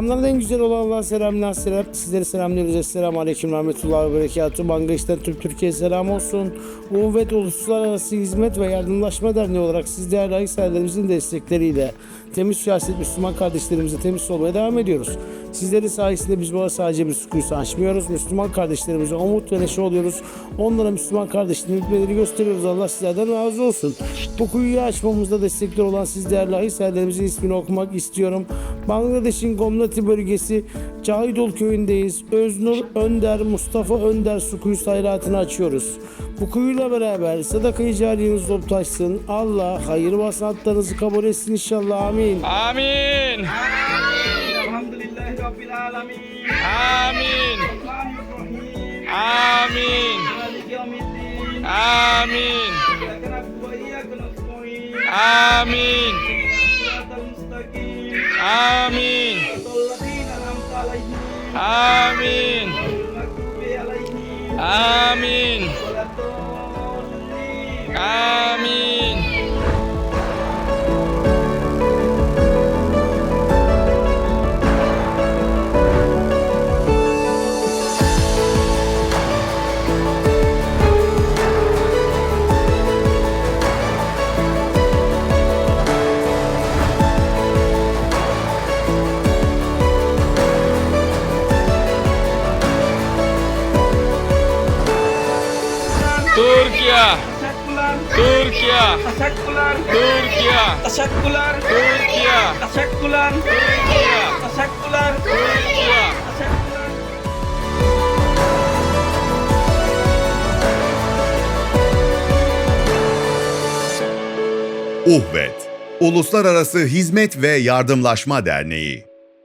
Selamın en güzel olanlar selamlar selam. Sizleri selamlıyoruz. Esselamu Aleyküm Rahmetullahi ve Berekatuhu. Bangladeş'ten tüm Türkiye selam olsun. UVET Uluslararası Hizmet ve Yardımlaşma Derneği olarak siz değerli Aksaraylarımızın destekleriyle temiz siyaset Müslüman kardeşlerimize temiz olmaya devam ediyoruz. Sizlerin sayesinde biz bu sadece bir kuyusu açmıyoruz. Müslüman kardeşlerimize umut ve neşe oluyoruz. Onlara Müslüman hükmetleri gösteriyoruz. Allah sizlerden razı olsun. Bu kuyuyu açmamızda destekler olan siz değerli Aksaraylarımızın ismini okumak istiyorum. Bangladeş'in Gomnati bölgesi Cahidol köyündeyiz. Öznur Önder, Mustafa Önder su kuyusu hayratını açıyoruz. Bu kuyuyla beraber sadaka-i cariyeniz dolup taşsın. Allah hayır ve hasenatlarınızı kabul etsin inşallah. Amin. Amin. Alhamdulillahi Rabbil Alamin. Amin. Amin. Amin. Nestaîn. Amin. Amin. Amin. Türkiye. Türkiye. Teşekkürler. Türkiye. Teşekkürler. Türkiye. Teşekkürler. Türkiye. Teşekkürler. Türkiye. UHVET Uluslararası Hizmet ve Yardımlaşma Derneği